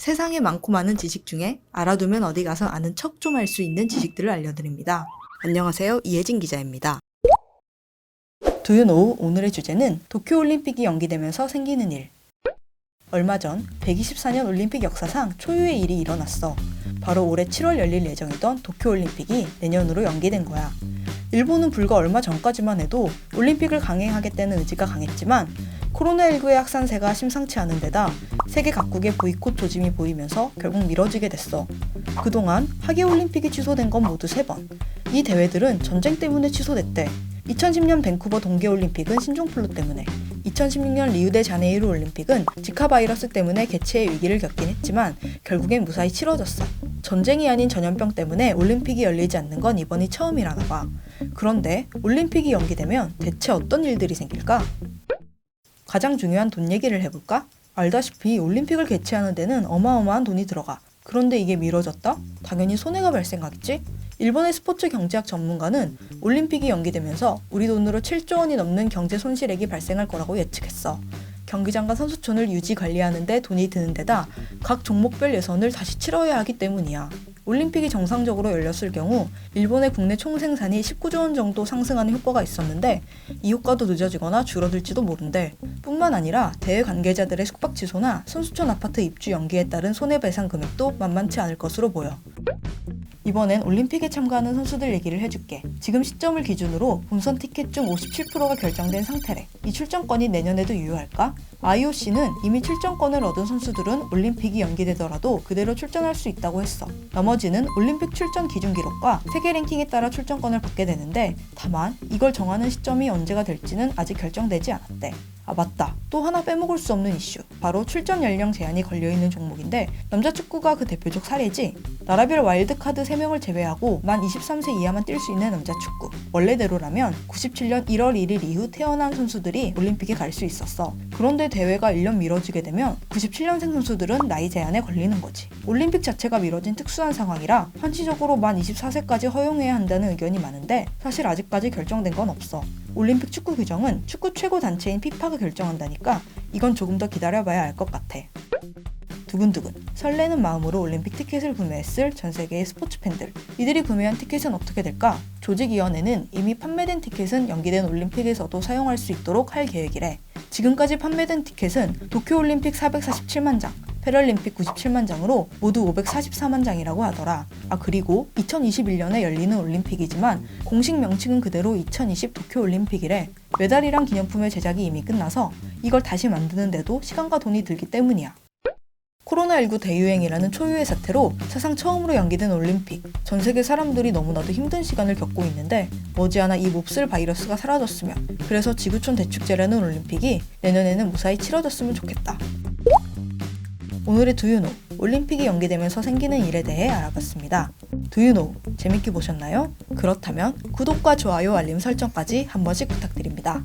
세상에 많고 많은 지식 중에 알아두면 어디 가서 아는 척 좀 할 수 있는 지식들을 알려드립니다. 안녕하세요. 이혜진 기자입니다. 두유노우 오늘의 주제는 도쿄올림픽이 연기되면서 생기는 일. 얼마 전 124년 올림픽 역사상 초유의 일이 일어났어. 바로 올해 7월 열릴 예정이던 도쿄올림픽이 내년으로 연기된 거야. 일본은 불과 얼마 전까지만 해도 올림픽을 강행하겠다는 의지가 강했지만 코로나19의 확산세가 심상치 않은 데다 세계 각국의 보이콧 조짐이 보이면서 결국 미뤄지게 됐어. 그동안 하계올림픽이 취소된 건 모두 3번. 이 대회들은 전쟁 때문에 취소됐대. 2010년 밴쿠버 동계올림픽은 신종플루 때문에 2016년 리우데 자네이루 올림픽은 지카 바이러스 때문에 개최의 위기를 겪긴 했지만 결국엔 무사히 치러졌어. 전쟁이 아닌 전염병 때문에 올림픽이 열리지 않는 건 이번이 처음이라나 봐. 그런데 올림픽이 연기되면 대체 어떤 일들이 생길까? 가장 중요한 돈 얘기를 해볼까? 알다시피 올림픽을 개최하는 데는 어마어마한 돈이 들어가. 그런데 이게 미뤄졌다? 당연히 손해가 발생하겠지? 일본의 스포츠 경제학 전문가는 올림픽이 연기되면서 우리 돈으로 7조 원이 넘는 경제 손실액이 발생할 거라고 예측했어. 경기장과 선수촌을 유지 관리하는데 돈이 드는 데다 각 종목별 예선을 다시 치러야 하기 때문이야. 올림픽이 정상적으로 열렸을 경우 일본의 국내 총생산이 19조 원 정도 상승하는 효과가 있었는데 이 효과도 늦어지거나 줄어들지도 모른대. 뿐만 아니라 대회 관계자들의 숙박 취소나 선수촌 아파트 입주 연기에 따른 손해배상 금액도 만만치 않을 것으로 보여. 이번엔 올림픽에 참가하는 선수들 얘기를 해줄게. 지금 시점을 기준으로 본선 티켓 중 57%가 결정된 상태래. 이 출전권이 내년에도 유효할까? IOC는 이미 출전권을 얻은 선수들은 올림픽이 연기되더라도 그대로 출전할 수 있다고 했어. 나머지는 올림픽 출전 기준 기록과 세계 랭킹에 따라 출전권을 받게 되는데 다만 이걸 정하는 시점이 언제가 될지는 아직 결정되지 않았대. 아 맞다. 또 하나 빼먹을 수 없는 이슈. 바로 출전 연령 제한이 걸려 있는 종목인데 남자 축구가 그 대표적 사례지. 나라별 와일드카드 3명을 제외하고 만 23세 이하만 뛸 수 있는 남자 축구. 원래대로라면 97년 1월 1일 이후 태어난 선수들이 올림픽에 갈 수 있었어. 그런데 대회가 1년 미뤄지게 되면 97년생 선수들은 나이 제한에 걸리는 거지. 올림픽 자체가 미뤄진 특수한 상황이라 한시적으로 만 24세까지 허용해야 한다는 의견이 많은데 사실 아직까지 결정된 건 없어. 올림픽 축구 규정은 축구 최고 단체인 피파가 결정한다니까 이건 조금 더 기다려봐야 알 것 같아. 두근두근 설레는 마음으로 올림픽 티켓을 구매했을 전 세계의 스포츠 팬들 이들이 구매한 티켓은 어떻게 될까? 조직위원회는 이미 판매된 티켓은 연기된 올림픽에서도 사용할 수 있도록 할 계획이래 지금까지 판매된 티켓은 도쿄올림픽 447만 장 패럴림픽 97만 장으로 모두 544만 장이라고 하더라. 아 그리고 2021년에 열리는 올림픽이지만 공식 명칭은 그대로 2020 도쿄올림픽이래. 메달이랑 기념품의 제작이 이미 끝나서 이걸 다시 만드는데도 시간과 돈이 들기 때문이야. 코로나19 대유행이라는 초유의 사태로 사상 처음으로 연기된 올림픽. 전 세계 사람들이 너무나도 힘든 시간을 겪고 있는데 머지않아 이 몹쓸 바이러스가 사라졌으면 그래서 지구촌 대축제라는 올림픽이 내년에는 무사히 치러졌으면 좋겠다. 오늘의 두유노 올림픽이 연기되면서 생기는 일에 대해 알아봤습니다. 두유노 재밌게 보셨나요? 그렇다면 구독과 좋아요 알림 설정까지 한 번씩 부탁드립니다.